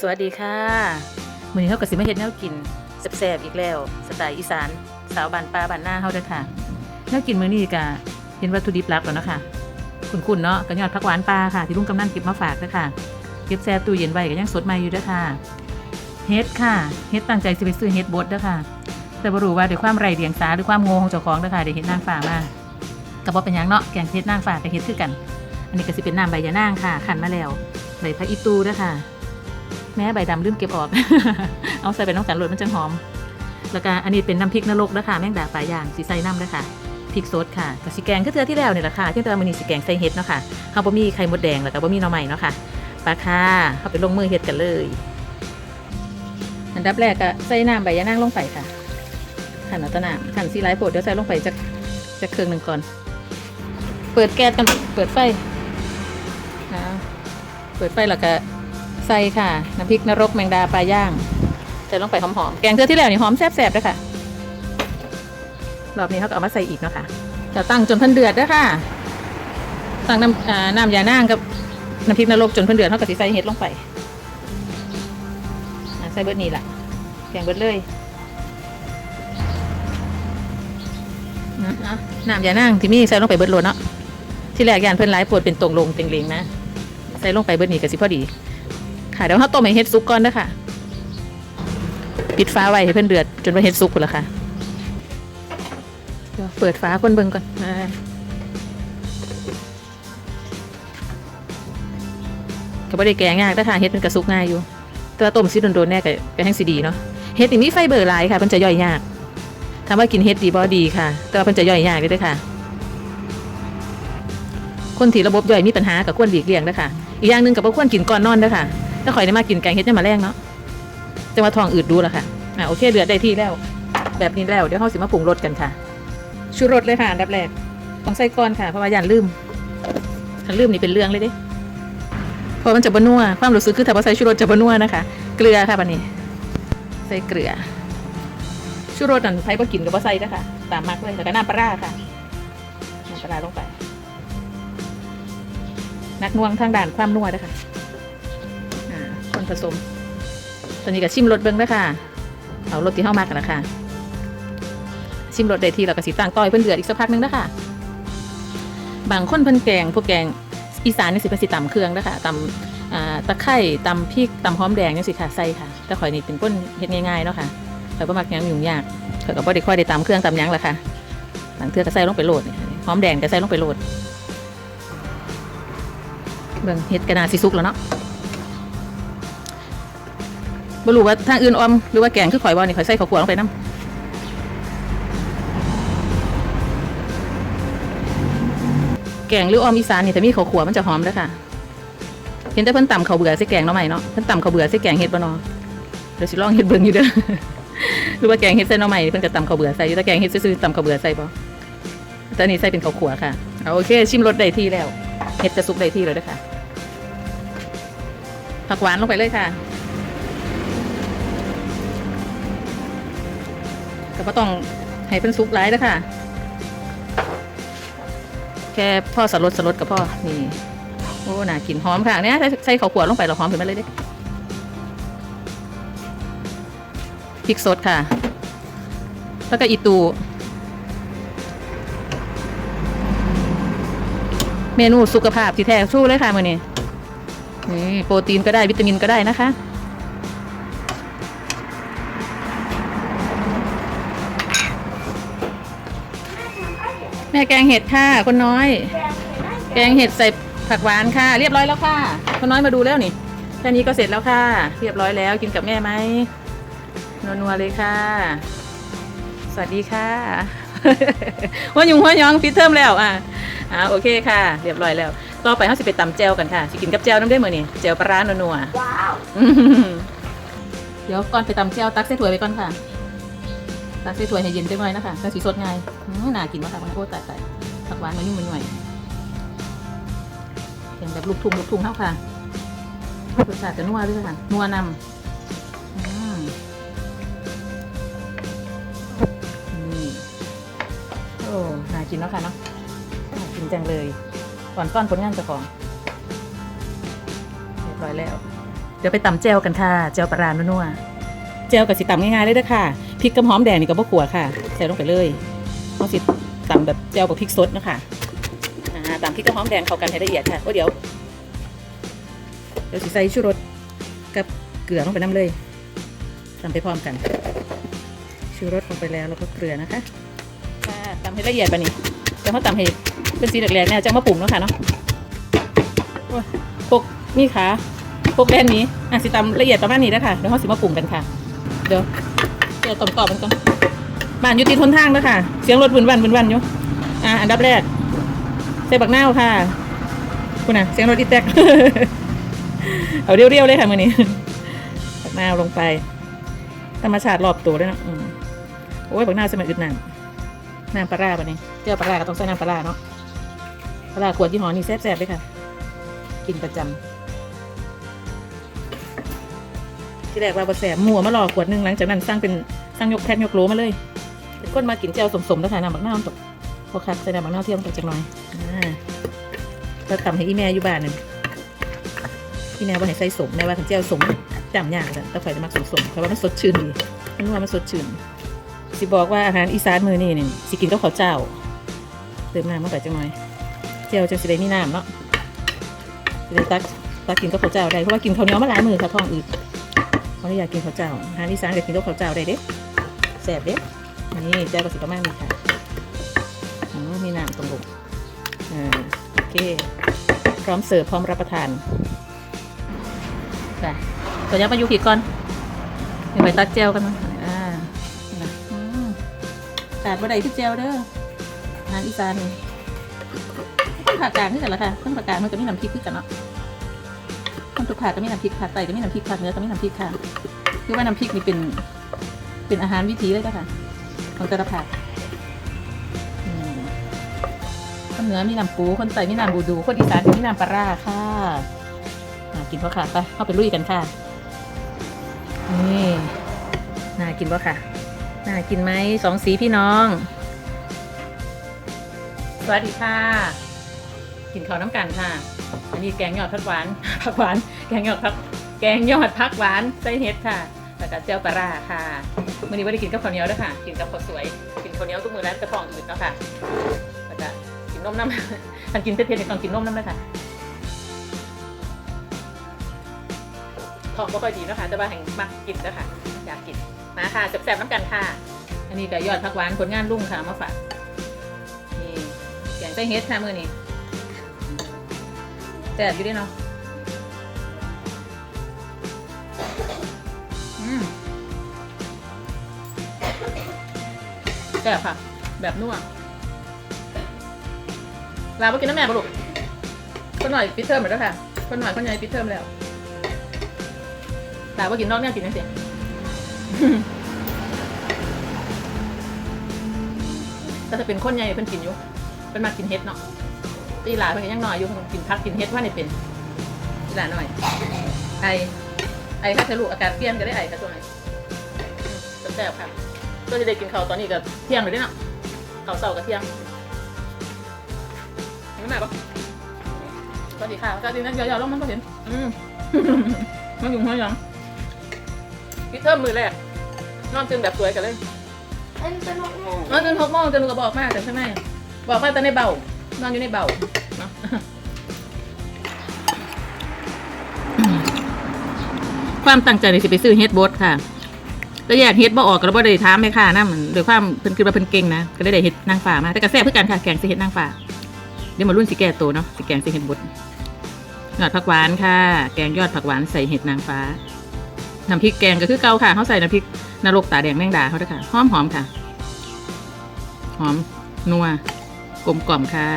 สวัสดีค่ะมื้อนี้เฮาก็สิมาเฮ็ดแนวกินแซ่บๆอีกแล้ว สไตล์อีสาน สาวบ้านป่าบ้านนาเฮาเด้อค่ะแนวกินมื้อนี้ก็เห็นวัตถุดิบหลักแล้วเนาะค่ะคุ้นๆเนาะก็ยอดผักหวานปลาค่ะ ที่ลุงกำนันเก็บมาฝากเด้อค่ะ เก็บแช่บตู้เย็นไว้ก็ยังสดใหม่อยู่เด้อค่ะเฮ็ดค่ะเฮ็ดตั้งใจสิไปซื้อเฮ็ดบดเด้อค่ะ แต่บ่รู้ว่าด้วยความไร้เดียงสาหรือความโง่ของเจ้าของเด้อค่ะได้เฮ็ดนางฟ้ามาก็บ่เป็นหยังเนาะแกงเฮ็ดนางฟ้าก็เฮ็ดคือกัน อันนี้ก็สิเป็นน้ำใบยะนางค่ะคั่นมาแล้วใบผักอีตูเด้อค่ะ แม่ใบดำลืมเก็บออก เอาใส่ไปน้องกันโรยมันจะหอม แล้วก็อันนี้เป็นน้ำพริกนรกนะคะแมงดาปลาย่างสีใส่น้ำด้วยค่ะพริกสดค่ะกับสีแกงก็เทือที่แล้วนี่แหละค่ะที่ตอนมันนี้สีแกงใส่เห็ดเนาะค่ะข้าวบะหมี่ไข่มดแดงแล้วก็บะหมี่หน่อใหม่เนาะค่ะปลาค่ะเข้าไปลงมือเห็ดกันเลยอันดับแรกก็ใส่น้ำใบยะนางลงไปค่ะขันอาแตน้ำขันซีไลท์โปดเดี๋ยวใส่ลงไปจากจากเครื่องหนึ่งก่อน เปิดแก๊สกันเปิดไฟนะเปิดไฟแล้วก็ ใส่ค่ะ น้ำพริกนรกแมงดาปลาย่างใส่ลงไปหอมๆ แกงเทือที่แล้วนี่หอมแซ่บๆด้วยค่ะ รอบนี้เขาก็เอามาใส่อีกเนาะค่ะจะตั้งจนพันเดือดด้วยค่ะ ตั้งน้ำน้ำยานางกับน้ำพริกนรกจนพันเดือดเขาก็สิใส่เห็ดลงไปใส่เบิดนี่แหละแกงเบิดเลยนะนะน้ำยานางที่มีใส่ลงไปเบิดโลดเนาะที่แรกยานเพิ่นไลฟ์ปวดเป็นตรงลงเต็งเลงนะ ใส่ลงไปเบิดนี่ก็สิพอดี ค่ะเดี๋ยวเราต้มให้เห็ดซุกก่อนนะคะปิดฟ้าไว้ให้เพื่อนเดือดจนว่าเห็ดซุกหมดแล้วค่ะเดี๋ยวเปิดฟ้าคนเบิ่งก่อนอ่ก็บ่ได้แกงยากแต่ค่ะเห็ดมันกระซุกง่ายอยู่แต่ว่าต้มซิโดนๆแน่ก็ก็แห้งสีดีเนาะเห็ดนี่มีไฟเบอร์หลายค่ะมันจะย่อยยากถามว่ากินเห็ดดีบ่ดีค่ะ แต่ว่ามันจะย่อยยากเลยด้อค่ะ คนที่ระบบย่อยมีปัญหากับควรหลีกเลี่ยงนะคะอีกอย่างหนึ่งกับว่าควรกินก่อนนอนด้อค่ะ ถ้าข่อยได้มากินแกงเฮ็ดจะมาแรงเนาะจะมาทองอืดดูแล้วค่ะอ่าโอเคเดือดได้ที่แล้ว แบบนี้แล้วเดี๋ยวเราสิมาปรุงรสกันค่ะชูรสเลยค่ะอันดับแรกต้องใส่ก่อนค่ะเพราะว่าอย่าลืมถ้าลืมนี่เป็นเรื่องเลยเด้พราะมันจะบนัวความรู้สึกคือถ้าว่าใส่ชูรสจะบนัวนะคะ เกลือค่ะบันนี้ ใส่เกลือชูรสนั่นใครบ่กินก็บ่ใส่นะคะตามมักเลยแล้วก็น้ำปลาร้าค่ะน้ำปลาร้าลงไปนักนวงทางด่านความนัวนะคะ ผสมตอนนี้ก็ชิมรสเบิ้งนะคะเอารสที่เข้ามากกันละคะชิมรสได้ทีเราก็สิตั้งต้อยเพิ่อนเดือดอีกสักพักหนึงนะคะบางคนเพิ่นแกงพวกแกงอีสานนี่สิเป็นสิตำเครื่องนะคะตำตะไคร้ตำพริกตำหอมแดงนี่สิค่ะใส่ค่ะแต่ข่อยนี่เป็นคนเฮ็ดง่ายๆเนาะค่ะข่อยบ่มักยังยุ่งยากข่อยก็บ่ได้ค่อยได้ตำเครื่องตำยังละค่ะบางเทือก็ใส่ลงไปโหลดหอมแดงก็ใส่ลงไปโหลดเบิ่งเห็ดกระดาสิสุกแล้วเนาะ บ่รู้ว่าทางอื่นออมหรือว่าแกงคือข่อยบ่นี่ข่อยใส่ข้าวคั่วลงไปน้ำแกงหรือออมอีสานนี่ถ้ามีข้าวคั่วมันจะหอมเด้อค่ะ เห็นแต่เพิ่นตำข้าวเบื่อใส่แกงเนาะใหม่เนาะเพิ่นตำข้าวเบื่อใส่แกงเห็ดบ่เนาะเดี๋ยวสิลองเฮ็ดเบิ่งอยู่เด้อหรือว่าแกงเห็ดใส่เนาะใหม่เพิ่นก็ตำข้าวเบื่อใส่อยู่แต่แกงเห็ดซื่อๆตำข้าวเบื่อใส่บ่แต่อันนี่ใส่เป็นข้าวคั่วค่ะเอาโอเค ชิมรสได้ที่แล้วเห็ดจะสุกได้ที่เลยด้วยค่ะผักหวานลงไปเลยค่ะ ก็บ่ต้องให้เป็นซุกร้ายแล้วค่ะ แค่พ่อสลดสลดกับพ่อ นี่ โอ้น่ากินหอมค่ะเนี่ยใส่ใส่ข้าวขวดลงไปเราหอมขึ้นมาเลยเด้พริกสดค่ะ แล้วก็อีตูเมนูสุขภาพที่แท้ทรูเลยค่ะมือนี้นี่โปรตีนก็ได้วิตามินก็ได้นะคะ แม่แกงเห็ดค่ะคนน้อย แกงเห็ดใส่ผักหวานค่ะ เรียบร้อยแล้วค่ะ คนน้อยมาดูแล้วนี่แค่นี้ก็เสร็จแล้วค่ะ เรียบร้อยแล้วกินกับแม่ไหมนัวๆเลยค่ะ สวัสดีค่ะว่ายุงว่าหยองปิดเทอมแล้วอะอ่าโอเคค่ะ เรียบร้อยแล้ว ต่อไปเขาสิไปตำแจวกันค่ะสิกินกับแจวน้ำได้เหมือนนี่แจวปลาร้านัวๆว้าวอืมเดี๋ยวก่อนไปตำแจวตักใส่ถ้วยไปก่อนค่ะ ตักใส่ถ้วยให้เย็นจังหน่อยนะคะก็สีสดง่ายน่ากินมากค่ะมันโคตรตายๆผักหวานมายุ่งมาหน่อยเป็นแบบลูกทุ่งลูกทุ่งเท่าค่ะรสชาติจะนัวด้วยค่ะ นัวนำนี่ โอ้ น่ากินเนาะค่ะเนาะ น่ากินจังเลยก่อนต้อนผลงานเจ้าของเรียบร้อยแล้ว เดี๋ยวไปตำแจวกันค่ะ แจวปลาร้านัวๆแจวกับสิตำง่ายๆเลยเด้อค่ะ พริกกับหอมแดงนี่ก็บ่ขัวค่ะ ใส่ลงไปเลยเอาสิตำแบบแจวกับพริกสดนะคะอ่าตำพริกกับหอมแดงเข้ากันให้ละเอียดค่ะโอ้เดี๋ยว เดี๋ยวสิใส่ชูรสกับเกลือลงไปน้ำเลยตำไปพร้อมกัน ชูรสลงไปแล้วแล้วก็เกลือนะคะตำให้ละเอียดปะนี่เดี๋ยวเขาตำให้เป็นสีแหลกๆเนี่ยจะมาปรุงเนาะค่ะเนาะพวกนี่ค่ะพวกแดนนี้อะสิตำละเอียดประมาณนี้นะคะเดี๋ยวเขาสิมาปรุงกันค่ะ เดี๋ยว เดี๋ยวต้มกรอบมันก่อนบ้านอยู่ติดทนทางแล้วค่ะ เสียงรถวุ่นวันวุ่นวันอยู่อะอันดับแรกใส่บักนาค่ะคุณน่ะเสียงรถอีแตกเอาเรียวๆเลยค่ะมือนี้บักนาลงไป ธรรมชาติรอบตัวด้วยนะโอ้ยบักนาสมัยอึดน้ำน้ำปลาร้าปะเนี่ยเจ้าปลาร้าก็ต้องใส่น้ำปลาร้าเนาะปลาร้าขวดยี่ห้อนี้แซ่บๆเลยค่ะ กินประจำ ที่แรกว่าบะแสบหมัวมาหลอกขวดหนึงหลังจากนั้นสร้างเป็นสร้างยกแพ็คยกโลมาเลยเป็นคนมากินเจียวสมๆแล้วค่ะน้ำบักน้ำตกพอคักใส่น้ำบักน้ำเทียมตกจังหน่อยอ่าก็ทำให้อีแม่อยู่บ้านหนึ่งอีแม่ว่าให้ใส่สมแม่ว่าถึงเจียวสมจำยากแต่แต่ไฟจะมักสมๆเพราะว่ามันสดชื่นดีมันว่ามันสดชื่นสิบอกว่าอาหารอีสานมือนี่นี่สิกินก็ข้าวเจ้าเติมน้ำมาไปจังหน่อยเจียวจังสิได้มีน้ำเนาะสิได้ตักตักกินก็ข้าวเจ้าได้เพราะว่ากินข้าวเหนียวมาหลายมือค่ะท้องอืด เขาอยากกินข้าวเจ้าอาหารอีสานอยากกินกับข้าวเจ้าได้เด้แซ่บเด้นี่เจ้าก็สิประมาณนี้ค่ะอืมมีน้ำตรงลงอ่าโอเค พร้อมเสิร์ฟพร้อมรับประทานไปตัวยักษ์มาอยู่ผิดก่อนเดี๋ยวไปตักเจลกันนะอ่าน่ะอืมขาดบ่ได้คือเจลเด้ออาหารอีสานต้องผักกลางคือกันละค่ะต้องผักกลางมันก็มีน้ำพริกคือกันเนาะ สุกภาคก็มีน้ำพริกภาคใต้ก็มีน้ำพริกภาคเนื้อก็มีน้ำพริกค่ะคือว่าน้ำพริกนี่เป็นเป็นอาหารวิถีเลยจ้ะค่ะของแต่ละภาคอืมคนเหนือมีน้ำปูคนใต้มีน้ำบูดู คนอีสานมีน้ำปลาร้าค่ะอ่ากินพอค่ะไปเข้าไปลุยกันค่ะนี่น่ากินปะค่ะ น่ากินไหมสองสีพี่น้อง สวัสดีค่ะ กินข้าวน้ำกันค่ะ อันนี้แกงยอดผักหวานผักหวาน แกงยอดผักแกงยอดผักหวานไส้เห็ดค่ะ แล้วก็เจียวปลาร้าค่ะมื่อนี้ไม่ได้กินกับข้าวเหนียวด้วยค่ะ กินกับข้าวสวย กินข้าวเหนียวทุกมื้อแล้วกระท้องอืดเนาะค่ะแล้วก็กินนมน้ำถ้ากินเผ็ดๆเนี่ยต้องกินนมน้ำเลยค่ะท้องไม่ค่อยดีเนาะค่ะแต่ว่าแห่งมักกินแล้วค่ะ อยากกิน มาค่ะแซ่บๆน้ำกันค่ะ อันนี้ก็ยอดผักหวานผลงานรุ่งค่ะมาฝากนี่แกงไส้เห็ดค่ะมื้อนี้แซ่บอยู่ด้วยเนาะ แซ่บค่ะ แบบนัวลาไปกินน้ำแม่ปะลูกคนหน่อยปิดเทอมหมดแล้วค่ะคนหน่อยคนใหญ่ปิดเทอมแล้วลาไปกินนอกเนี่ยกินนั่นสิแต่ถ้าเป็นคนใหญ่เพิ่นกินอยู่เพิ่นมากินเฮ็ดเนาะตีหลาเพิ่นยังน้อยอยู่เพิ่นก็กินพักกินเฮ็ดว่านี่เป็นตีหลาหน่อย ไอไอค่ะทะลุอากาศเปลี่ยนก็ได้ไอค่ะช่วไหนแซ่บค่ะ ก็จะได้กินข้าวตอนนี้กับเที่ยงเลยเด้เนาะข้าวเสาร์กับเที่ยงเห็นไหมปะสวัสดีค่ะก็ดีนะยาวๆแล้วมันก็เห็น อืมมันอยู่ห้องยังพี่เทิมมือแรกนอนตื่นแบบสวยกันเลยอันจะนกแม่นอนตื่นหกโมงจะหนูก็บอกมาแต่ใช่ไหมบอกมาแต่ในเบานอนอยู่ในเบาเนาะความตั้งใจเลยสิไปซื้อเฮดบดค่ะ แล้วแยกเฮดบ่ออกก็บ่ได้ถามแม่ค้านะมันด้วยความเพิ่นคือว่าเพิ่นเก่งนะก็เลยได้เฮ็ดนางฟ้ามาแต่ก็แซ่บคือกันค่ะแกงสิเฮ็ดนางฟ้าเดี๋ยวมารุ่นสิแก่โตเนาะสิแกงสิเฮ็ดบดยอดผักหวานค่ะ แกงยอดผักหวานใส่เห็ดนางฟ้าน้ำพริกแกงก็คือเก่าค่ะเขาใส่น้ำพริกนรกตาแดงแมงดาเขาด้วยค่ะหอมหอมค่ะ หอมนัวกลมกล่อมค่ะ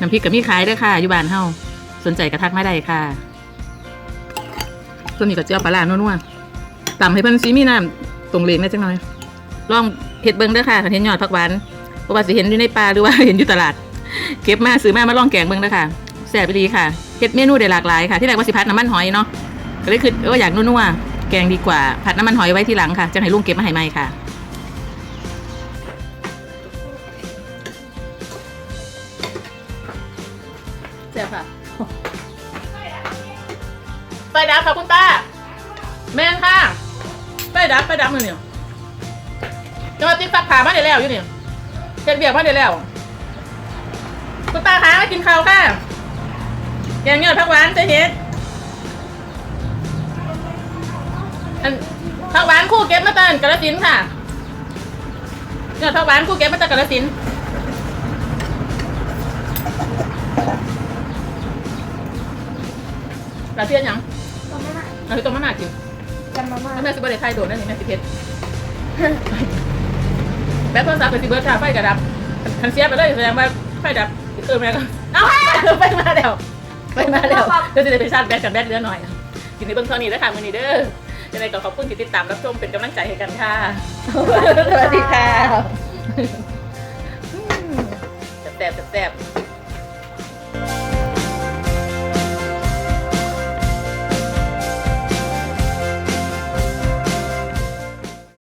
น้ำพริกกับมีขายด้วยค่ะอยู่บ้านเฮาสนใจกระทักมาได้ค่ะ ตัวนี้ก็เจียวปลาร้านัวๆตำให้เพิ่นซีมีน้ำตรงเลงได้จังหน่อย ลองเห็ดเบิ้งเด้อค่ะเห็นยอดผักหวานเพราะว่าสิเห็นอยู่ในปลาหรือว่าเห็นอยู่ตลาด เก็บมาซื้อมามาลองแกงเบิ้งเด้อค่ะแซ่บดีค่ะเห็ดเมนูได้หลากหลายค่ะ ที่แรกว่าสิพัดน้ำมันหอยเนาะก็เลยคิดเอออยากนัวๆแกงดีกว่า ผัดน้ำมันหอยไว้ทีหลังค่ะจะให้ลุงเก็บมาให้ใหม่ค่ะ ดับไฟดับมือเนี่ยจังหวัดติ๊กตักขามาได้แล้วอยู่นี่เฮ็ดเบียกมาได้แล้วคุณป้าคะมากินข้าวค่ะแกงเงี้ยผักหวานจะเฮ็ดอันผักหวานคู่เก็บมาตั้งกระสินธุ์ค่ะเงี้ยผักหวานคู่เก็บมาตั้งกระสินธุ์กระเทียมหยังตอนนั้นอะเอาที่ต้มมะนาวกิน กันมาม่าแล้วแม่สิบเดไทยโดดนั่นนี่แม่สิเพชรแม่โทรศัพท์เป็นสิเบิร์ดค่ะไฟกระดับคันเสียไปเลยแสดงว่าไฟดับเออแม่ก็เอ้าไฟมาแล้วไฟมาแล้วเดี๋ยวจะได้ไปชาร์จแบตกับแบตเหลือหน่อยกินในเบื้องต้นนี้แล้วค่ะมือนี้เด้อยังไงก็ขอบคุณที่ติดตามรับชมเป็นกำลังใจให้กันค่ะสวัสดีค่ะแซ่บๆแซ่บๆ